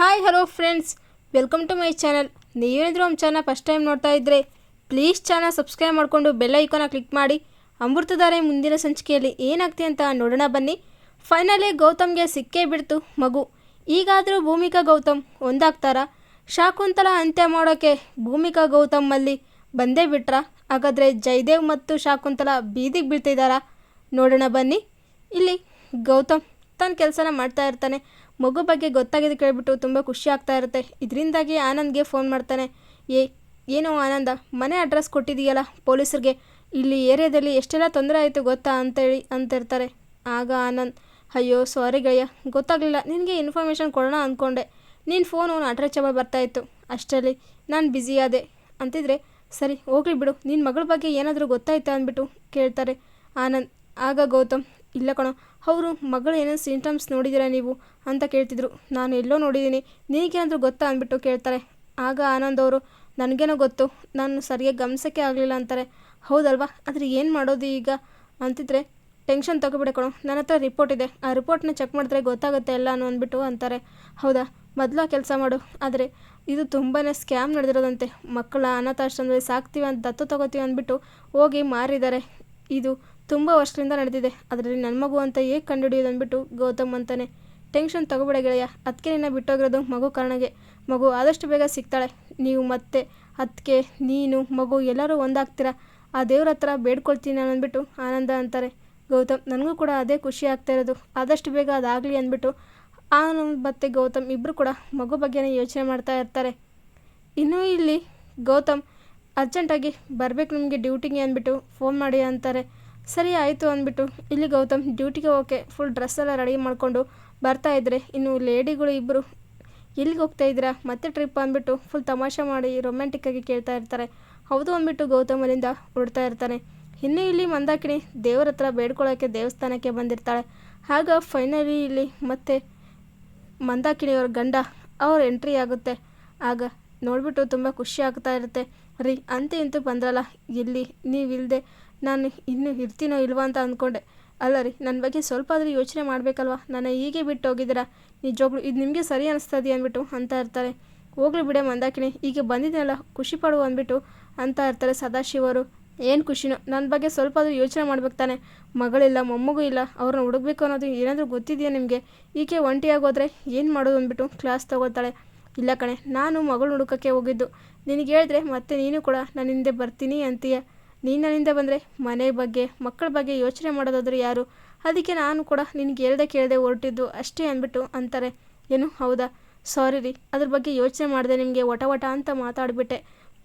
Hi hello friends welcome to my channel ನೀವೇನಾದರೂ ನಮ್ಮ channel first time ನೋಡ್ತಾ ಇದ್ದರೆ ಪ್ಲೀಸ್ ಚಾನಲ್ ಸಬ್ಸ್ಕ್ರೈಬ್ ಮಾಡಿಕೊಂಡು ಬೆಲ್ ಐಕಾನ ಕ್ಲಿಕ್ ಮಾಡಿ. ಅಮೃತಧಾರೆ ಮುಂದಿನ ಸಂಚಿಕೆಯಲ್ಲಿ ಏನಾಗ್ತಿ ಅಂತ ನೋಡೋಣ ಬನ್ನಿ. ಫೈನಲಿ ಗೌತಮ್ಗೆ ಸಿಕ್ಕೇ ಬಿಡ್ತು ಮಗು. ಈಗಾದರೂ ಭೂಮಿಕಾ ಗೌತಮ್ ಒಂದಾಗ್ತಾರಾ? ಶಾಕುಂತಲ ಅಂತ್ಯ ಮಾಡೋಕ್ಕೆ ಭೂಮಿಕಾ ಗೌತಮಲ್ಲಿ ಬಂದೇ ಬಿಟ್ರ? ಹಾಗಾದರೆ ಜಯದೇವ್ ಮತ್ತು ಶಾಕುಂತಲ ಬೀದಿಗೆ ಬೀಳ್ತಿದ್ದಾರಾ ನೋಡೋಣ ಬನ್ನಿ. ಇಲ್ಲಿ ಗೌತಮ್ ತನ್ನ ಕೆಲಸನ ಮಾಡ್ತಾ ಇರ್ತಾನೆ. ಮಗು ಬಗ್ಗೆ ಗೊತ್ತಾಗಿದ್ದು ಕೇಳಿಬಿಟ್ಟು ತುಂಬ ಖುಷಿ ಆಗ್ತಾ ಇರುತ್ತೆ. ಇದರಿಂದಾಗಿ ಆನಂದ್ಗೆ ಫೋನ್ ಮಾಡ್ತಾನೆ. ಏ, ಏನೋ ಆನಂದ? ಮನೆ ಅಡ್ರೆಸ್ ಕೊಟ್ಟಿದೆಯಲ್ಲ ಪೊಲೀಸರಿಗೆ? ಇಲ್ಲಿ ಏರಿಯಾದಲ್ಲಿ ಎಷ್ಟೆಲ್ಲ ತೊಂದರೆ ಆಯಿತು ಗೊತ್ತಾ? ಅಂತೇಳಿ ಅಂತಿರ್ತಾರೆ. ಆಗ ಆನಂದ್, ಅಯ್ಯೋ ಸಾರಿ ಗಯ್ಯ ಗೊತ್ತಾಗಲಿಲ್ಲ. ನಿನಗೆ ಇನ್ಫಾರ್ಮೇಷನ್ ಕೊಡೋಣ ಅಂದ್ಕೊಂಡೆ ಫೋನು ಅಡ್ರೆಸ್ ಚಬ ಬರ್ತಾಯಿತ್ತು ಅಷ್ಟರಲ್ಲಿ, ನಾನು ಬ್ಯುಸಿ ಆದೆ. ಅಂತಿದ್ರೆ, ಸರಿ, ಹೋಗ್ಲಿ ಬಿಡು. ನಿನ್ನ ಮಗಳ ಬಗ್ಗೆ ಏನಾದರೂ ಗೊತ್ತಾಯ್ತಾ? ಅಂದ್ಬಿಟ್ಟು ಕೇಳ್ತಾರೆ ಆನಂದ್. ಆಗ ಗೌತಮ್ ಇಲ್ಲ ಕಣೋ, ಅವರು ಮಗಳು ಏನೇನು ಸಿಂಟಮ್ಸ್ ನೋಡಿದ್ದೀರಾ ನೀವು ಅಂತ ಕೇಳ್ತಿದ್ರು. ನಾನು ಎಲ್ಲೋ ನೋಡಿದ್ದೀನಿ. ನಿನಗೇನಾದರೂ ಗೊತ್ತಾ ಅಂದ್ಬಿಟ್ಟು ಕೇಳ್ತಾರೆ. ಆಗ ಆನಂದ್ ಅವರು, ನನಗೇನೋ ಗೊತ್ತು. ನಾನು ಸರಿಯಾಗಿ ಗಮನಿಸೋಕ್ಕೆ ಆಗಲಿಲ್ಲ ಅಂತಾರೆ. ಹೌದಲ್ವಾ? ಆದರೆ ಏನು ಮಾಡೋದು ಈಗ? ಅಂತಿದ್ರೆ ಟೆನ್ಷನ್ ತಗೋಬಿಡೆ ಕಣೋ. ನನ್ನ ಹತ್ರ ರಿಪೋರ್ಟ್ ಇದೆ. ಆ ರಿಪೋರ್ಟ್ನ ಚೆಕ್ ಮಾಡಿದ್ರೆ ಗೊತ್ತಾಗುತ್ತೆ ಎಲ್ಲ ಅನ್ನೋ ಅಂದ್ಬಿಟ್ಟು ಅಂತಾರೆ. ಹೌದಾ? ಮೊದಲು ಕೆಲಸ ಮಾಡು. ಆದರೆ ಇದು ತುಂಬಾ ಸ್ಕ್ಯಾಮ್ ನಡೆದಿರೋದಂತೆ. ಮಕ್ಕಳ ಅನಾಥಾಶ್ರಮದಲ್ಲಿ ಸಾಕ್ತೀವಿ ಅಂತ ದತ್ತು ತಗೋತೀವಿ ಅಂದ್ಬಿಟ್ಟು ಹೋಗಿ ಮಾರಿದ್ದಾರೆ. ಇದು ತುಂಬ ವರ್ಷದಿಂದ ನಡೆದಿದೆ. ಅದರಲ್ಲಿ ನನ್ನ ಮಗು ಅಂತ ಹೇಗೆ ಕಂಡುಹಿಡಿಯೋದು ಅಂದ್ಬಿಟ್ಟು ಗೌತಮ್ ಅಂತಾನೆ. ಟೆನ್ಷನ್ ತಗೋಬೇಡ ಗೆಳೆಯ ಅದಕ್ಕೆ ನಿನ್ನ ಬಿಟ್ಟೋಗಿರೋದು ಮಗು ಕಾರಣಗೆ ಮಗು ಆದಷ್ಟು ಬೇಗ ಸಿಗ್ತಾಳೆ. ನೀವು ಮತ್ತೆ ಅದಕ್ಕೆ ನೀನು, ಮಗು ಎಲ್ಲರೂ ಒಂದಾಗ್ತೀರಾ? ಆ ದೇವ್ರ ಹತ್ರ ಬೇಡ್ಕೊಳ್ತೀನಿ ನಾನು ಅಂದ್ಬಿಟ್ಟು ಆನಂದ ಅಂತಾರೆ. ಗೌತಮ್, ನನಗೂ ಕೂಡ ಅದೇ ಖುಷಿ ಆಗ್ತಾ ಇರೋದು. ಆದಷ್ಟು ಬೇಗ ಅದಾಗಲಿ ಅಂದ್ಬಿಟ್ಟು ಆನಂದ್ ಮತ್ತು ಗೌತಮ್ ಇಬ್ಬರು ಕೂಡ ಮಗು ಬಗ್ಗೆನೇ ಯೋಚನೆ ಮಾಡ್ತಾ ಇರ್ತಾರೆ. ಇನ್ನೂ ಇಲ್ಲಿ ಗೌತಮ್ ಅರ್ಜೆಂಟಾಗಿ ಬರಬೇಕು ನಿಮಗೆ ಡ್ಯೂಟಿಗೆ ಅಂದ್ಬಿಟ್ಟು, ಫೋನ್ ಮಾಡಿ ಅಂತಾರೆ. ಸರಿ, ಆಯಿತು ಅಂದ್ಬಿಟ್ಟು. ಇಲ್ಲಿ ಗೌತಮ್ ಡ್ಯೂಟಿಗೆ ಓಕೆ ಫುಲ್ ಡ್ರೆಸ್ ಎಲ್ಲ ರೆಡಿ ಮಾಡಿಕೊಂಡು ಬರ್ತಾ ಇದ್ದರೆ ಇನ್ನು ಲೇಡಿಗಳು ಇಬ್ಬರು ಎಲ್ಲಿಗೆ ಹೋಗ್ತಾ ಇದ್ದೀರಾ? ಮತ್ತೆ ಟ್ರಿಪ್ ಅಂದ್ಬಿಟ್ಟು ಫುಲ್ ತಮಾಷೆ ಮಾಡಿ ರೊಮ್ಯಾಂಟಿಕ್ಕಾಗಿ ಕೇಳ್ತಾ ಇರ್ತಾರೆ. ಹೌದು ಅಂದ್ಬಿಟ್ಟು ಗೌತಮ್ ಅಲ್ಲಿಂದ ಹೊಡ್ತಾ ಇರ್ತಾನೆ. ಇನ್ನೂ ಇಲ್ಲಿ ಮಂದಾಕಿಣಿ ದೇವರ ಹತ್ರ ಬೇಡ್ಕೊಳ್ಳೋಕ್ಕೆ ದೇವಸ್ಥಾನಕ್ಕೆ ಬಂದಿರ್ತಾಳೆ. ಆಗ ಫೈನಲಿ ಇಲ್ಲಿ ಮತ್ತೆ ಮಂದಾಕಿಣಿಯವ್ರ ಗಂಡ ಅವ್ರ ಎಂಟ್ರಿ ಆಗುತ್ತೆ. ಆಗ ನೋಡಿಬಿಟ್ಟು ತುಂಬ ಖುಷಿ ಆಗ್ತಾ ಇರುತ್ತೆ. ರೀ, ಅಂತ ಇಂತೂ ಬಂದ್ರಲ್ಲ ಇಲ್ಲಿ ನೀವಿಲ್ಲದೆ ನಾನು ಇನ್ನೂ ಇರ್ತೀನೋ ಇಲ್ವಾ ಅಂತ ಅಂದ್ಕೊಂಡೆ ಅಲ್ಲ ರೀ ನನ್ನ ಬಗ್ಗೆ ಸ್ವಲ್ಪ ಆದರೂ ಯೋಚನೆ ಮಾಡಬೇಕಲ್ವ? ನನ್ನ ಹೀಗೆ ಬಿಟ್ಟು ಹೋಗಿದ್ದೀರಾ? ನಿಜವಾಗ್ಲು ಇದು ನಿಮಗೆ ಸರಿ ಅನಿಸ್ತದೆ ಅಂದ್ಬಿಟ್ಟು ಅಂತ ಇರ್ತಾರೆ. ಹೋಗ್ಲಿ ಬಿಡೆ ಮಂದಾಕಿನಿ ಈಗ ಬಂದಿದ್ದೀನಲ್ಲ ಖುಷಿ ಪಡುವ ಅಂದ್ಬಿಟ್ಟು ಅಂತ ಇರ್ತಾರೆ ಸದಾಶಿವರು. ಏನು ಖುಷಿನೋ ನನ್ನ ಬಗ್ಗೆ ಸ್ವಲ್ಪ ಆದರೂ ಯೋಚನೆ ಮಾಡ್ಬೇಕು ತಾನೆ. ಮಗಳಿಲ್ಲ, ಮೊಮ್ಮಗೂ ಇಲ್ಲ, ಅವ್ರನ್ನ ಹುಡುಕ್ಬೇಕು ಅನ್ನೋದು ಏನಾದರೂ ಗೊತ್ತಿದೆಯಾ ನಿಮಗೆ? ಈಕೆ ಒಂಟಿಯಾಗಿ ಹೋದರೆ ಏನು ಮಾಡೋದು ಅಂದ್ಬಿಟ್ಟು ಕ್ಲಾಸ್ ತಗೋತಾಳೆ ಇಲ್ಲ ಕಣೆ, ನಾನು ಮಗಳು ಹುಡುಕಕ್ಕೆ ಹೋಗಿದ್ದು. ನಿನಗೆ ಹೇಳಿದ್ರೆ ಮತ್ತೆ ನೀನು ಕೂಡ ನನ್ನ ಹಿಂದೆ ಬರ್ತೀನಿ ಅಂತೀಯ. ನೀನು ನನ್ನಿಂದ ಬಂದರೆ ಮನೆ ಬಗ್ಗೆ, ಮಕ್ಕಳ ಬಗ್ಗೆ ಯೋಚನೆ ಮಾಡೋದಾದ್ರೆ ಯಾರು? ಅದಕ್ಕೆ ನಾನು ಕೂಡ ನಿನಗೆ ಹೇಳ್ದೆ ಕೇಳದೆ ಹೊರಟಿದ್ದು ಅಷ್ಟೇ ಅಂದ್ಬಿಟ್ಟು ಅಂತಾರೆ. ಏನು, ಹೌದಾ? ಸಾರಿ ರೀ, ಅದ್ರ ಬಗ್ಗೆ ಯೋಚನೆ ಮಾಡಿದೆ ನಿಮಗೆ ವಟ ವಟ ಅಂತ ಮಾತಾಡಿಬಿಟ್ಟೆ.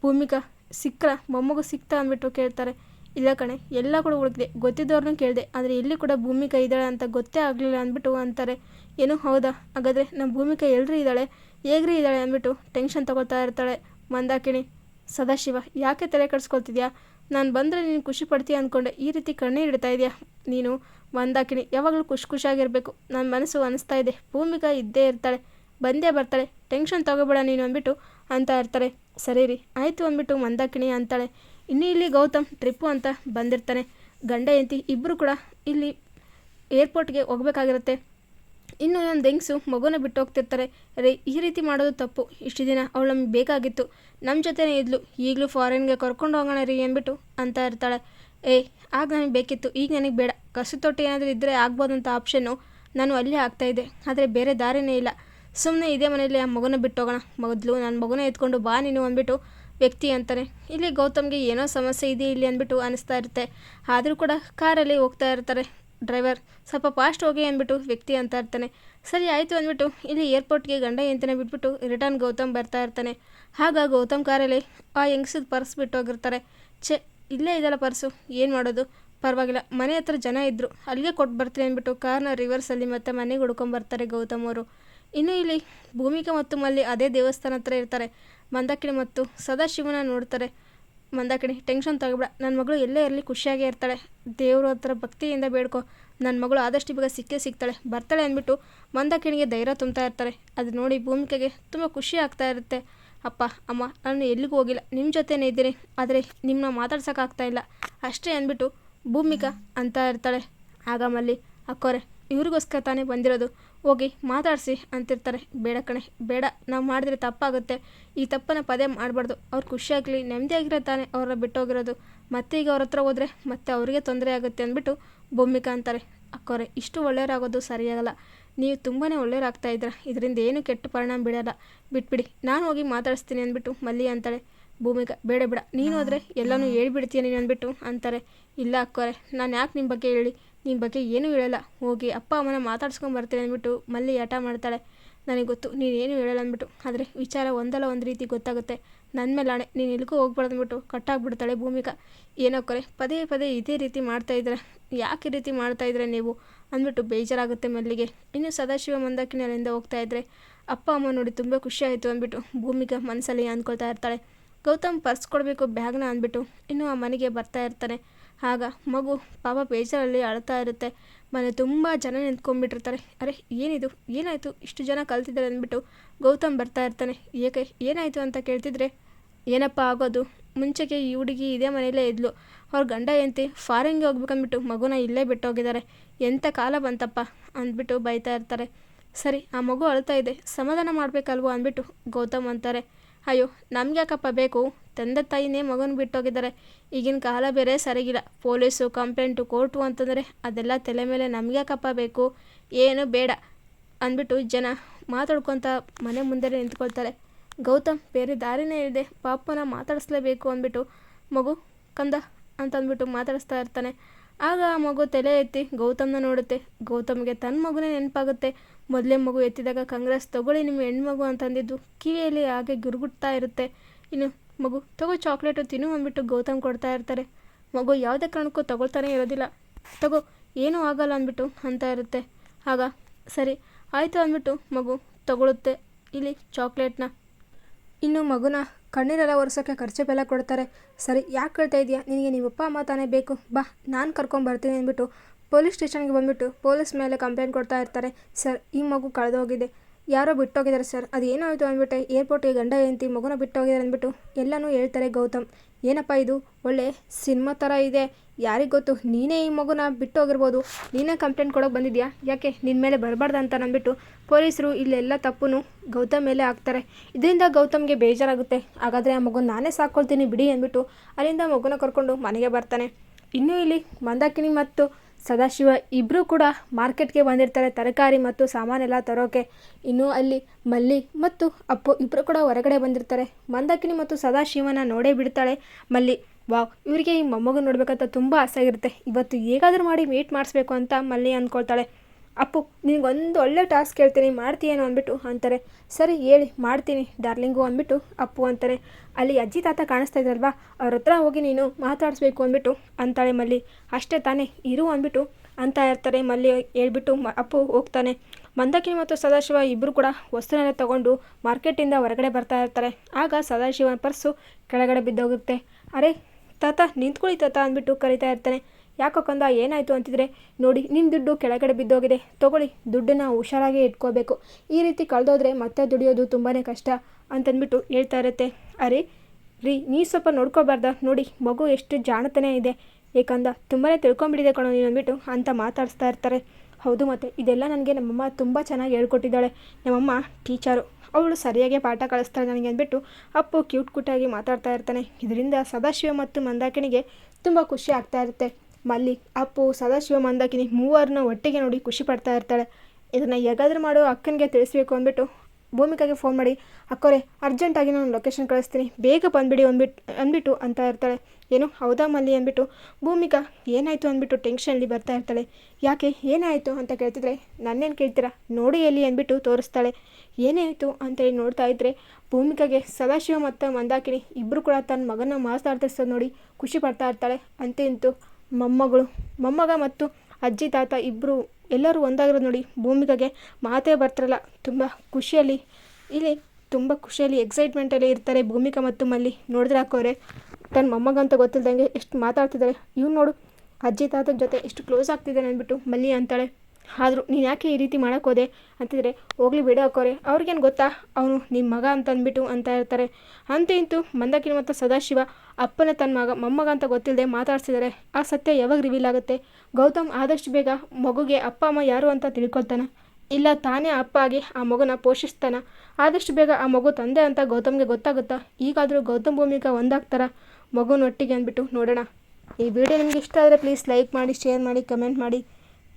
ಭೂಮಿಕಾ ಸಿಕ್ಕರ ಮೊಮ್ಮಗು ಸಿಕ್ತಾ ಅಂದ್ಬಿಟ್ಟು ಕೇಳ್ತಾರೆ. ಇಲ್ಲ ಕಣೆ, ಎಲ್ಲ ಕೂಡ ಹುಡುಕಿದೆ. ಗೊತ್ತಿದ್ದವ್ರನ್ನೂ ಕೇಳಿದೆ, ಆದರೆ ಇಲ್ಲಿ ಕೂಡ ಭೂಮಿಕಾ ಇದ್ದಾಳೆ ಅಂತ ಗೊತ್ತೇ ಆಗಲಿಲ್ಲ ಅಂದ್ಬಿಟ್ಟು ಅಂತಾರೆ. ಏನು, ಹೌದಾ? ಹಾಗಾದರೆ ನಮ್ಮ ಭೂಮಿಕಾ ಎಲ್ಲರೂ ಇದ್ದಾಳೆ? ಹೇಗ್ರಿ ಇದ್ದಾಳೆ ಅಂದ್ಬಿಟ್ಟು ಟೆನ್ಷನ್ ತಗೋತಾ ಇರ್ತಾಳೆ. ಮಂದಾಕಿಣಿ, ಸದಾಶಿವ, ಯಾಕೆ ತಲೆ ಕೆಡಿಸ್ಕೊಳ್ತಿದ್ಯಾ? ನಾನು ಬಂದರೆ ನೀನು ಖುಷಿ ಪಡ್ತೀಯ ಅಂದ್ಕೊಂಡೆ ಈ ರೀತಿ ಕಣ್ಣೀರು ಇಡ್ತಾ ಇದೆಯಾ? ನೀನು, ಮಂದಾಕಿಣಿ, ಯಾವಾಗಲೂ ಖುಷಿ ಖುಷಿಯಾಗಿರಬೇಕು. ನನ್ನ ಮನಸ್ಸು ಅನಿಸ್ತಾ ಇದೆ. ಭೂಮಿಕಾ ಇದ್ದೇ ಇರ್ತಾಳೆ. ಬಂದೇ ಬರ್ತಾಳೆ. ಟೆನ್ಷನ್ ತಗೋಬೇಡ ನೀನು ಅಂದ್ಬಿಟ್ಟು ಅಂತ ಇರ್ತಾರೆ ಸರಿ ರೀ, ಆಯಿತು ಅಂದ್ಬಿಟ್ಟು ಮಂದಾಕಿಣಿ ಅಂತಾಳೆ. ಇನ್ನೂ ಇಲ್ಲಿ ಗೌತಮ್ ಟ್ರಿಪ್ಪು ಅಂತ ಬಂದಿರ್ತಾನೆ. ಗಂಡ ಹೆಂಡತಿ ಇಬ್ಬರು ಕೂಡ ಇಲ್ಲಿ ಏರ್ಪೋರ್ಟ್ಗೆ ಹೋಗ್ಬೇಕಾಗಿರುತ್ತೆ. ಇನ್ನು ನನ್ನ ಹೆಂಗಸು ಮಗುನ ಬಿಟ್ಟು ಹೋಗ್ತಿರ್ತಾರೆ. ರೇ ಈ ರೀತಿ ಮಾಡೋದು ತಪ್ಪು. ಇಷ್ಟು ದಿನ ಅವಳು ನಮ್ಗೆ ಬೇಕಾಗಿತ್ತು. ನಮ್ಮ ಜೊತೆನೇ ಇದ್ಲು. ಈಗಲೂ ಫಾರಿನ್ಗೆ ಕರ್ಕೊಂಡು ಹೋಗೋಣ ರೀ ಅಂದ್ಬಿಟ್ಟು ಅಂತ ಇರ್ತಾಳೆ. ಏಯ್ ಆಗ ನನಗೆ ಬೇಕಿತ್ತು. ಈಗ ನನಗೆ ಬೇಡ. ಕಸು ತೊಟ್ಟಿ ಏನಾದರೂ ಇದ್ದರೆ ಆಗ್ಬೋದಂಥ ಆಪ್ಷನ್ನು ನಾನು ಅಲ್ಲೇ ಆಗ್ತಾಯಿದ್ದೆ ಆದರೆ ಬೇರೆ ದಾರಿನೇ ಇಲ್ಲ. ಸುಮ್ಮನೆ ಇದೇ ಮನೆಯಲ್ಲಿ ಆ ಮಗುನ ಬಿಟ್ಟು ಹೋಗೋಣ. ಮೊದಲು ನನ್ನ ಮಗುನ ಎತ್ಕೊಂಡು ಬಾ ನೀನು ಅಂದ್ಬಿಟ್ಟು ವ್ಯಕ್ತಿ ಅಂತಾನೆ. ಇಲ್ಲಿ ಗೌತಮ್ಗೆ ಏನೋ ಸಮಸ್ಯೆ ಇದೆ ಇಲ್ಲಿ ಅಂದ್ಬಿಟ್ಟು ಅನಿಸ್ತಾ ಇರುತ್ತೆ. ಆದರೂ ಕೂಡ ಕಾರಲ್ಲಿ ಹೋಗ್ತಾ ಇರ್ತಾರೆ. ಡ್ರೈವರ್, ಸ್ವಲ್ಪ ಫಾಸ್ಟ್ ಹೋಗಿ ಅಂದ್ಬಿಟ್ಟು ವ್ಯಕ್ತಿ ಅಂತ ಇರ್ತಾನೆ ಸರಿ, ಆಯಿತು ಅಂದ್ಬಿಟ್ಟು ಇಲ್ಲಿ ಏರ್ಪೋರ್ಟ್ಗೆ ಗಂಡ ಎಂತನೇ ಬಿಟ್ಬಿಟ್ಟು ರಿಟರ್ನ್ ಗೌತಮ್ ಬರ್ತಾ ಇರ್ತಾನೆ. ಆಗ ಗೌತಮ್ ಕಾರಲ್ಲಿ ಆ ಹೆಂಗಸದ ಪರ್ಸ್ ಬಿಟ್ಟೋಗಿರ್ತಾರೆ. ಛೆ, ಇಲ್ಲೇ ಇದೆಲ್ಲ ಪರ್ಸು, ಏನು ಮಾಡೋದು? ಪರವಾಗಿಲ್ಲ, ಮನೆ ಹತ್ರ ಜನ ಇದ್ದರು ಅಲ್ಲಿಗೆ ಕೊಟ್ಟು ಬರ್ತೀನಿ ಅಂದ್ಬಿಟ್ಟು ಕಾರ್ನ ರಿವರ್ಸಲ್ಲಿ ಮತ್ತೆ ಮನೆಗೆ ಹುಡ್ಕೊಂಬರ್ತಾರೆ ಗೌತಮ್ ಅವರು. ಇನ್ನು ಇಲ್ಲಿ ಭೂಮಿಕಾ ಮತ್ತು ಮಲ್ಲಿ ಅದೇ ದೇವಸ್ಥಾನ ಹತ್ರ ಇರ್ತಾರೆ. ಮಂದಾಕಿಣಿ ಮತ್ತು ಸದಾಶಿವನ ನೋಡ್ತಾರೆ. ಮಂದಾಕಿಣಿ ಟೆನ್ಷನ್ ತಗೋಬೇಡ ನನ್ನ ಮಗಳು ಎಲ್ಲೇ ಇರಲಿ, ಖುಷಿಯಾಗೇ ಇರ್ತಾಳೆ. ದೇವ್ರ ಹತ್ರ ಭಕ್ತಿಯಿಂದ ಬೇಡ್ಕೊ. ನನ್ನ ಮಗಳು ಆದಷ್ಟು ಬೇಗ ಸಿಕ್ಕೇ ಸಿಗ್ತಾಳೆ. ಬರ್ತಾಳೆ ಅಂದ್ಬಿಟ್ಟು ಮಂದಾಕಿಣಿಗೆ ಧೈರ್ಯ ತುಂಬ್ತಾ ಇರ್ತಾರೆ. ಅದು ನೋಡಿ ಭೂಮಿಕೆಗೆ ತುಂಬ ಖುಷಿ ಆಗ್ತಾ ಇರುತ್ತೆ. ಅಪ್ಪ, ಅಮ್ಮ, ನಾನು ಎಲ್ಲಿಗೂ ಹೋಗಿಲ್ಲ. ನಿಮ್ಮ ಜೊತೆನೇ ಇದ್ದೀನಿ. ಆದರೆ ನಿಮ್ಮನ್ನ ಮಾತಾಡ್ಸೋಕ್ಕಾಗ್ತಾ ಇಲ್ಲ. ಅಷ್ಟೇ ಅಂದ್ಬಿಟ್ಟು ಭೂಮಿಕಾ ಅಂತ ಇರ್ತಾಳೆ. ಆಗ ಮಲ್ಲಿ, ಅಕ್ಕೋರೆ, ಇವ್ರಿಗೋಸ್ಕರ ತಾನೇ ಬಂದಿರೋದು. ಹೋಗಿ ಮಾತಾಡಿಸಿ ಅಂತಿರ್ತಾರೆ. ಬೇಡ ಕಣೆ, ಬೇಡ, ನಾವು ಮಾಡಿದ್ರೆ ತಪ್ಪಾಗುತ್ತೆ. ಈ ತಪ್ಪನ್ನು ಪದೇ ಮಾಡಬಾರ್ದು. ಅವ್ರು ಖುಷಿಯಾಗಲಿ, ನೆಮ್ಮದಿಯಾಗಿರೋ ತಾನೇ ಅವ್ರನ್ನ ಬಿಟ್ಟೋಗಿರೋದು. ಮತ್ತೆ ಈಗ ಅವ್ರ ಹತ್ರ ಹೋದರೆ ಮತ್ತೆ ಅವರಿಗೆ ತೊಂದರೆ ಆಗುತ್ತೆ ಅಂದ್ಬಿಟ್ಟು ಭೂಮಿಕಾ ಅಂತಾರೆ. ಅಕ್ಕೋರೆ, ಇಷ್ಟು ಒಳ್ಳೆಯವರಾಗೋದು ಸರಿಯಾಗಲ್ಲ. ನೀವು ತುಂಬಾ ಒಳ್ಳೆಯವರಾಗ್ತಾ ಇದ್ರ ಇದರಿಂದ ಏನು ಕೆಟ್ಟ ಪರಿಣಾಮ ಬೀಳಲ್ಲ. ಬಿಟ್ಬಿಡಿ, ನಾನು ಹೋಗಿ ಮಾತಾಡಿಸ್ತೀನಿ ಅಂದ್ಬಿಟ್ಟು ಮಲ್ಲಿ ಅಂತಾಳೆ. ಭೂಮಿಕಾ, ಬೇಡ ಬೇಡ, ನೀನು ಹೋದರೆ ಎಲ್ಲನೂ ಹೇಳ್ಬಿಡ್ತೀನಿ ನೀನು ಅಂದ್ಬಿಟ್ಟು ಅಂತಾರೆ. ಇಲ್ಲ ಅಕ್ಕೋರೆ, ನಾನು ಯಾಕೆ ನಿಮ್ಮ ಬಗ್ಗೆ ಹೇಳಿ? ನಿಮ್ಮ ಬಗ್ಗೆ ಏನೂ ಹೇಳಲ್ಲ. ಹೋಗಿ ಅಪ್ಪ ಅಮ್ಮನ ಮಾತಾಡ್ಸ್ಕೊಂಡು ಬರ್ತೀನಿ ಅಂದ್ಬಿಟ್ಟು ಮಲ್ಲಿ ಹಠ ಮಾಡ್ತಾಳೆ. ನನಗೆ ಗೊತ್ತು ನೀನೇನು ಹೇಳಲ್ಲ ಅಂದ್ಬಿಟ್ಟು. ಆದರೆ ವಿಚಾರ ಒಂದಲ್ಲ ಒಂದು ರೀತಿ ಗೊತ್ತಾಗುತ್ತೆ. ನನ್ನ ಮೇಲೆ ಆಣೆ. ನೀನು ಎಲ್ಗೂ ಹೋಗ್ಬಾರ್ದು ಅಂದ್ಬಿಟ್ಟು ಕಟ್ಟಾಗ್ಬಿಡ್ತಾಳೆ ಭೂಮಿಕಾ. ಏನೋ ಕರೆ, ಪದೇ ಪದೇ ಇದೇ ರೀತಿ ಮಾಡ್ತಾ ಮಾಡ್ತಾಯಿದ್ರೆ ಯಾಕೆ ರೀತಿ ರೀತಿ ಮಾಡ್ತಾಯಿದ್ರೆ ನೀವು? ಅಂದ್ಬಿಟ್ಟು ಬೇಜಾರಾಗುತ್ತೆ ಮಲ್ಲಿಗೆ. ಇನ್ನು ಸದಾಶಿವ ಮಂದಾಕಿನಿ ಅಲ್ಲಿಂದ ಹೋಗ್ತಾ ಇದ್ರೆ, ಅಪ್ಪ ಅಮ್ಮ ನೋಡಿ ತುಂಬ ಖುಷಿಯಾಯಿತು ಅಂದ್ಬಿಟ್ಟು ಭೂಮಿಕಾ ಮನಸ್ಸಲ್ಲಿ ಅಂದ್ಕೊಳ್ತಾ ಇರ್ತಾಳೆ. ಗೌತಮ್ ಪರ್ಸ್ ಕೊಡಬೇಕು ಬ್ಯಾಗ್ನ ಅಂದ್ಬಿಟ್ಟು, ಇನ್ನು ಆ ಮನೆಗೆ ಬರ್ತಾ ಇರ್ತಾನೆ. ಆಗ ಮಗು ಪಾಪ ಬೇಜಾರಲ್ಲಿ ಅಳ್ತಾ ಇರುತ್ತೆ. ಮನೆ ತುಂಬ ಜನ ನಿಂತ್ಕೊಂಡ್ಬಿಟ್ಟಿರ್ತಾರೆ. ಅರೆ, ಏನಿದು? ಏನಾಯಿತು? ಇಷ್ಟು ಜನ ಕಲ್ತಿದ್ದಾರೆ ಅಂದ್ಬಿಟ್ಟು ಗೌತಮ್ ಬರ್ತಾ ಇರ್ತಾನೆ. ಏಕೆ, ಏನಾಯಿತು ಅಂತ ಕೇಳ್ತಿದ್ರೆ, ಏನಪ್ಪ ಆಗೋದು? ಮುಂಚೆಗೆ ಈ ಹುಡುಗಿ ಇದೇ ಮನೆಯಲ್ಲೇ ಇದ್ಲು. ಅವ್ರ ಗಂಡ ಎಂತಿ ಫಾರಿನ್ಗೆ ಹೋಗ್ಬೇಕಂದ್ಬಿಟ್ಟು ಮಗುನ ಇಲ್ಲೇ ಬಿಟ್ಟೋಗಿದ್ದಾರೆ. ಎಂಥ ಕಾಲ ಬಂತಪ್ಪ? ಅಂದ್ಬಿಟ್ಟು ಬೈತಾ ಇರ್ತಾರೆ. ಸರಿ, ಆ ಮಗು ಅಳ್ತಾ ಇದೆ. ಸಮಾಧಾನ ಮಾಡಬೇಕಲ್ವೋ ಅಂದ್ಬಿಟ್ಟು ಗೌತಮ್ ಅಂತಾರೆ. ಅಯ್ಯೋ, ನಮ್ಗೆ ಯಾಕಪ್ಪ ಬೇಕು? ತಂದೆ ತಾಯಿನೇ ಮಗನ ಬಿಟ್ಟೋಗಿದ್ದಾರೆ. ಈಗಿನ ಕಾಲ ಬೇರೆ ಸರಿಗಿಲ್ಲ. ಪೊಲೀಸು, ಕಂಪ್ಲೇಂಟು, ಕೋರ್ಟು ಅಂತಂದರೆ ಅದೆಲ್ಲ ತಲೆ ಮೇಲೆ ನಮ್ಗೆ ಯಾಕಪ್ಪ ಬೇಕು? ಏನು ಬೇಡ ಅಂದ್ಬಿಟ್ಟು ಜನ ಮಾತಾಡ್ಕೊತ ಮನೆ ಮುಂದೆ ನಿಂತ್ಕೊಳ್ತಾರೆ. ಗೌತಮ್ ಬೇರೆ ದಾರಿನೇ ಇದೆ ಪಾಪನ ಮಾತಾಡಿಸ್ಲೇಬೇಕು ಅಂದ್ಬಿಟ್ಟು ಮಗು ಕಂದ ಅಂತ ಅಂದ್ಬಿಟ್ಟು ಮಾತಾಡಿಸ್ತಾ ಇರ್ತಾನೆ. ಆಗ ಆ ಮಗು ತಲೆ ಎತ್ತಿ ಗೌತಮ್ನ ನೋಡುತ್ತೆ. ಗೌತಮ್ಗೆ ತನ್ನ ಮಗುನೇ ನೆನಪಾಗುತ್ತೆ. ಮೊದಲೇ ಮಗು ಎತ್ತಿದಾಗ ಕಾಂಗ್ರೆಸ್ ತಗೊಳ್ಳಿ ನಿಮ್ಮ ಹೆಣ್ಮಗು ಅಂತಂದಿದ್ದು ಕಿವಿಯಲ್ಲಿ ಹಾಗೆ ಗುರುಗುಟ್ತಾ ಇರುತ್ತೆ. ಇನ್ನು ಮಗು, ತಗೋ ಚಾಕ್ಲೇಟು ತಿನ್ನು ಅಂದ್ಬಿಟ್ಟು ಗೌತಮ್ ಕೊಡ್ತಾ ಇರ್ತಾರೆ. ಮಗು ಯಾವುದೇ ಕಾರಣಕ್ಕೂ ತಗೊಳ್ತಾನೆ ಇರೋದಿಲ್ಲ. ತಗೋ, ಏನೂ ಆಗಲ್ಲ ಅಂದ್ಬಿಟ್ಟು ಅಂತ ಇರುತ್ತೆ. ಆಗ, ಸರಿ, ಆಯಿತು ಅಂದ್ಬಿಟ್ಟು ಮಗು ತಗೊಳುತ್ತೆ. ಇಲ್ಲಿ ಚಾಕ್ಲೇಟ್ನ ಇನ್ನು ಮಗುನ ಕಣ್ಣೀರೆಲ್ಲ ಒರೆಸೋಕ್ಕೆ ಖರ್ಚು ಬೆಲ್ಲ ಕೊಡ್ತಾರೆ. ಸರಿ, ಯಾಕೆ ಕೇಳ್ತಾ ಇದೆಯಾ ನಿನಗೆ ನಿಮ್ಮ ಅಪ್ಪ ಅಮ್ಮ ತಾನೇ ಬೇಕು. ಬಾ, ನಾನು ಕರ್ಕೊಂಬರ್ತೀನಿ ಅಂದ್ಬಿಟ್ಟು ಪೊಲೀಸ್ ಸ್ಟೇಷನ್ಗೆ ಬಂದುಬಿಟ್ಟು ಪೊಲೀಸ್ ಮೇಲೆ ಕಂಪ್ಲೇಂಟ್ ಕೊಡ್ತಾ ಇರ್ತಾರೆ. ಸರ್, ಈ ಮಗು ಕಳೆದೋಗಿದೆ. ಯಾರೋ ಬಿಟ್ಟೋಗಿದ್ದಾರೆ ಸರ್. ಅದು ಏನಾಯಿತು ಅಂದ್ಬಿಟ್ಟೆ, ಏರ್ಪೋರ್ಟಿಗೆ ಗಂಡ ಹೆಂಡತಿ ಮಗುನ ಬಿಟ್ಟೋಗಿದ್ದಾರೆ ಅಂದ್ಬಿಟ್ಟು ಎಲ್ಲನೂ ಹೇಳ್ತಾರೆ ಗೌತಮ್. ಏನಪ್ಪ ಇದು? ಒಳ್ಳೆ ಸಿನಿಮಾ ಥರ ಇದೆ. ಯಾರಿಗೆ ಗೊತ್ತು? ನೀನೇ ಈ ಮಗುನ ಬಿಟ್ಟೋಗಿರ್ಬೋದು. ನೀನೇ ಕಂಪ್ಲೇಂಟ್ ಕೊಡೋಕೆ ಬಂದಿದ್ಯಾ? ಯಾಕೆ? ನಿನ್ನ ಮೇಲೆ ಬರಬಾರ್ದು ಅಂತ ಅಂದ್ಬಿಟ್ಟು ಪೊಲೀಸರು ಇಲ್ಲೆಲ್ಲ ತಪ್ಪು ಗೌತಮ್ ಮೇಲೆ ಹಾಕ್ತಾರೆ. ಇದರಿಂದ ಗೌತಮ್ಗೆ ಬೇಜಾರಾಗುತ್ತೆ. ಹಾಗಾದರೆ ಆ ಮಗುನ ನಾನೇ ಸಾಕ್ಕೊಳ್ತೀನಿ ಬಿಡಿ ಅಂದ್ಬಿಟ್ಟು ಅಲ್ಲಿಂದ ಮಗುನ ಕರ್ಕೊಂಡು ಮನೆಗೆ ಬರ್ತಾನೆ. ಇನ್ನೂ ಇಲ್ಲಿ ಮಂದಾಕಿನಿ ಮತ್ತು ಸದಾಶಿವ ಇಬ್ಬರೂ ಕೂಡ ಮಾರ್ಕೆಟ್ಗೆ ಬಂದಿರ್ತಾರೆ. ತರಕಾರಿ ಮತ್ತು ಸಾಮಾನೆಲ್ಲ ತರೋಕೆ. ಇನ್ನು ಅಲ್ಲಿ ಮಲ್ಲಿ ಮತ್ತು ಅಪ್ಪು ಇಬ್ಬರು ಕೂಡ ಹೊರಗಡೆ ಬಂದಿರ್ತಾರೆ. ಮಂದಾಕಿನಿ ಮತ್ತು ಸದಾಶಿವನ ನೋಡೇ ಬಿಡ್ತಾಳೆ ಮಲ್ಲಿ. ವಾವ್, ಇವರಿಗೆ ಈ ಮೊಮ್ಮಗು ನೋಡ್ಬೇಕಂತ ತುಂಬ ಆಸೆ ಆಗಿರುತ್ತೆ. ಇವತ್ತು ಹೇಗಾದರೂ ಮಾಡಿ ಮೀಟ್ ಮಾಡಿಸ್ಬೇಕು ಅಂತ ಮಲ್ಲಿ ಅಂದ್ಕೊಳ್ತಾಳೆ. ಅಪ್ಪು, ನಿನಗೊಂದು ಒಳ್ಳೆ ಟಾಸ್ಕ್ ಹೇಳ್ತೀನಿ, ಮಾಡ್ತೀಯೇನೋ ಅಂದ್ಬಿಟ್ಟು ಅಂತಾರೆ. ಸರಿ, ಹೇಳಿ, ಮಾಡ್ತೀನಿ ಡಾರ್ಲಿಂಗು ಅಂದ್ಬಿಟ್ಟು ಅಪ್ಪು ಅಂತಾರೆ. ಅಲ್ಲಿ ಅಜ್ಜಿ ತಾತ ಕಾಣಿಸ್ತಾ ಇದ್ರಲ್ವಾ? ಅವ್ರ ಹತ್ರ ಹೋಗಿ ನೀನು ಮಾತಾಡಿಸ್ಬೇಕು ಅಂದ್ಬಿಟ್ಟು ಅಂತಾಳೆ ಮಲ್ಲಿ. ಅಷ್ಟೇ ತಾನೇ, ಇರು ಅಂದ್ಬಿಟ್ಟು ಅಂತ ಇರ್ತಾರೆ ಮಲ್ಲಿ, ಹೇಳ್ಬಿಟ್ಟು ಮ, ಅಪ್ಪು ಹೋಗ್ತಾನೆ. ಮಂದಕಿನಿ ಮತ್ತು ಸದಾಶಿವ ಇಬ್ಬರು ಕೂಡ ವಸ್ತುನೆಲ್ಲ ತಗೊಂಡು ಮಾರ್ಕೆಟಿಂದ ಹೊರಗಡೆ ಬರ್ತಾ ಇರ್ತಾರೆ. ಆಗ ಸದಾಶಿವನ ಪರ್ಸು ಕೆಳಗಡೆ ಬಿದ್ದೋಗುತ್ತೆ. ಅರೆ, ತಾತ, ನಿಂತ್ಕೊಳ್ಳಿ ತಾತ ಅಂದ್ಬಿಟ್ಟು ಕರಿತಾ ಇರ್ತಾನೆ. ಯಾಕೋ ಕಂದ, ಏನಾಯಿತು ಅಂತಿದ್ರೆ, ನೋಡಿ ನಿಮ್ಮ ದುಡ್ಡು ಕೆಳಗಡೆ ಬಿದ್ದೋಗಿದೆ. ತೊಗೊಳ್ಳಿ, ದುಡ್ಡನ್ನು ಹುಷಾರಾಗಿ ಇಟ್ಕೋಬೇಕು. ಈ ರೀತಿ ಕಳೆದೋದ್ರೆ ಮತ್ತೆ ದುಡಿಯೋದು ತುಂಬಾ ಕಷ್ಟ ಅಂತಂದ್ಬಿಟ್ಟು ಹೇಳ್ತಾ ಇರುತ್ತೆ. ಅರೆ, ರೀ, ನೀ ಸ್ವಲ್ಪ ನೋಡ್ಕೋಬಾರ್ದ. ನೋಡಿ, ಮಗು ಎಷ್ಟು ಜಾಣತನೇ ಇದೆ. ಏಕಂದ ತುಂಬಾ ತಿಳ್ಕೊಂಬಿಟ್ಟಿದೆ ಕಣೋ ನೀನು ಅಂದ್ಬಿಟ್ಟು ಅಂತ ಮಾತಾಡಿಸ್ತಾ ಇರ್ತಾರೆ. ಹೌದು ಮತ್ತೆ, ಇದೆಲ್ಲ ನನಗೆ ನಮ್ಮಮ್ಮ ತುಂಬ ಚೆನ್ನಾಗಿ ಹೇಳ್ಕೊಟ್ಟಿದ್ದಾಳೆ. ನಮ್ಮಮ್ಮ ಟೀಚರು. ಅವಳು ಸರಿಯಾಗಿ ಪಾಠ ಕಳಿಸ್ತಾಳೆ ನನಗೆ ಅಂದ್ಬಿಟ್ಟು ಅಪ್ಪು ಕ್ಯೂಟ್ ಕ್ಯೂಟಾಗಿ ಮಾತಾಡ್ತಾ ಇರ್ತಾನೆ. ಇದರಿಂದ ಸದಾಶಿವ ಮತ್ತು ಮಂದಾಕಿನಿಗೆ ತುಂಬ ಖುಷಿ ಆಗ್ತಾ ಇರುತ್ತೆ. ಮಲ್ಲಿ ಅಪ್ಪು ಸದಾಶಿವ ಮಂದಾಕಿನಿ ಮೂವರನ್ನ ಒಟ್ಟಿಗೆ ನೋಡಿ ಖುಷಿ ಪಡ್ತಾ ಇರ್ತಾಳೆ. ಇದನ್ನು ಹೇಗಾದ್ರೂ ಮಾಡೋ, ಅಕ್ಕನಿಗೆ ತಿಳಿಸ್ಬೇಕು ಅಂದ್ಬಿಟ್ಟು ಭೂಮಿಕಾಗೆ ಫೋನ್ ಮಾಡಿ, ಅಕ್ಕೋರೆ ಅರ್ಜೆಂಟಾಗಿ ನಾನು ಲೊಕೇಶನ್ ಕಳಿಸ್ತೀನಿ. ಬೇಗ ಬಂದುಬಿಡಿ ಅಂದ್ಬಿಟ್ಟು ಅಂದ್ಬಿಟ್ಟು ಅಂತ ಇರ್ತಾಳೆ. ಏನು, ಹೌದಾ ಮಲ್ಲಿ? ಅಂದ್ಬಿಟ್ಟು, ಭೂಮಿಕಾ, ಏನಾಯಿತು? ಅಂದ್ಬಿಟ್ಟು ಟೆನ್ಷನಲ್ಲಿ ಬರ್ತಾ ಇರ್ತಾಳೆ. ಯಾಕೆ, ಏನಾಯಿತು? ಅಂತ ಕೇಳ್ತಿದ್ರೆ, ನನ್ನೇನು ಕೇಳ್ತೀರಾ? ನೋಡಿ ಎಲ್ಲಿ? ಅಂದ್ಬಿಟ್ಟು ತೋರಿಸ್ತಾಳೆ. ಏನಾಯಿತು? ಅಂತೇಳಿ ನೋಡ್ತಾ ಇದ್ದರೆ ಭೂಮಿಕಾಗೆ ಸದಾಶಿವ ಮತ್ತು ಮಂದಾಕಿನಿ ಇಬ್ಬರು ಕೂಡ ತನ್ನ ಮಗನ ಮಾತಾಡ್ತಿಸೋದು ನೋಡಿ ಖುಷಿ ಪಡ್ತಾ ಇರ್ತಾಳೆ. ಅಂತೂ ಮೊಮ್ಮಗಳು, ಮೊಮ್ಮಗ ಮತ್ತು ಅಜ್ಜಿ, ತಾತ ಇಬ್ಬರು ಎಲ್ಲರೂ ಒಂದಾಗಿರೋದು ನೋಡಿ. ಭೂಮಿಕಾಗೆ ಮಾತೇ ಬರ್ತಾರಲ್ಲ. ತುಂಬ ಖುಷಿಯಲ್ಲಿ, ಇಲ್ಲಿ ತುಂಬ ಖುಷಿಯಲ್ಲಿ ಎಕ್ಸೈಟ್ಮೆಂಟಲ್ಲಿ ಇರ್ತಾರೆ ಭೂಮಿಕಾ ಮತ್ತು ಮಲ್ಲಿ. ನೋಡಿದ್ರೆ ಹಾಕೋರೆ ತನ್ನ ಮೊಮ್ಮಗ ಅಂತ ಗೊತ್ತಿಲ್ದಂಗೆ ಎಷ್ಟು ಮಾತಾಡ್ತಿದ್ದಾರೆ ಇವ್ನು ನೋಡು, ಅಜ್ಜಿ, ತಾತನ ಜೊತೆ ಎಷ್ಟು ಕ್ಲೋಸ್ ಆಗ್ತಿದ್ದಾನೆ ಅಂದ್ಬಿಟ್ಟು ಮಲ್ಲಿ ಅಂತಾಳೆ. ಆದರೂ ನೀನು ಯಾಕೆ ಈ ರೀತಿ ಮಾಡೋಕೆ ಹೋದೆ? ಅಂತಿದ್ರೆ, ಹೋಗ್ಲಿ ಬಿಡು ಹಾಕೋರೆ ಅವ್ರಿಗೇನು ಗೊತ್ತಾ? ಅವನು ನಿಮ್ಮ ಮಗ ಅಂತ ಅಂದ್ಬಿಟ್ಟು ಅಂತ ಇರ್ತಾರೆ. ಅಂತ ಇಂತೂ ಮಂದಕಿನ ಮತ್ತು ಸದಾಶಿವ ಅಪ್ಪನ ತನ್ನ ಮಗ, ಮೊಮ್ಮಗ ಅಂತ ಗೊತ್ತಿಲ್ಲದೆ ಮಾತಾಡ್ಸಿದ್ದಾರೆ ಆ ಸತ್ಯ ಯಾವಾಗ ರಿವೀಲ್ ಆಗುತ್ತೆ? ಗೌತಮ್ ಆದಷ್ಟು ಬೇಗ ಮಗುಗೆ ಅಪ್ಪ, ಅಮ್ಮ ಯಾರು ಅಂತ ತಿಳ್ಕೊಳ್ತಾನೆ? ಇಲ್ಲ, ತಾನೇ ಅಪ್ಪ ಆಗಿ ಆ ಮಗುನ ಪೋಷಿಸ್ತಾನ? ಆದಷ್ಟು ಬೇಗ ಆ ಮಗು ತಂದೆ ಅಂತ ಗೌತಮ್ಗೆ ಗೊತ್ತಾಗುತ್ತಾ? ಈಗಾದರೂ ಗೌತಮ್ ಭೂಮಿಕಾ ಒಂದಾಗ್ತಾರ? ಮಗುನೊಟ್ಟಿಗೆ ಅಂದ್ಬಿಟ್ಟು ನೋಡೋಣ. ಈ ವಿಡಿಯೋ ನಿಮ್ಗೆ ಇಷ್ಟ ಆದರೆ ಪ್ಲೀಸ್ ಲೈಕ್ ಮಾಡಿ ಶೇರ್ ಮಾಡಿ ಕಮೆಂಟ್ ಮಾಡಿ.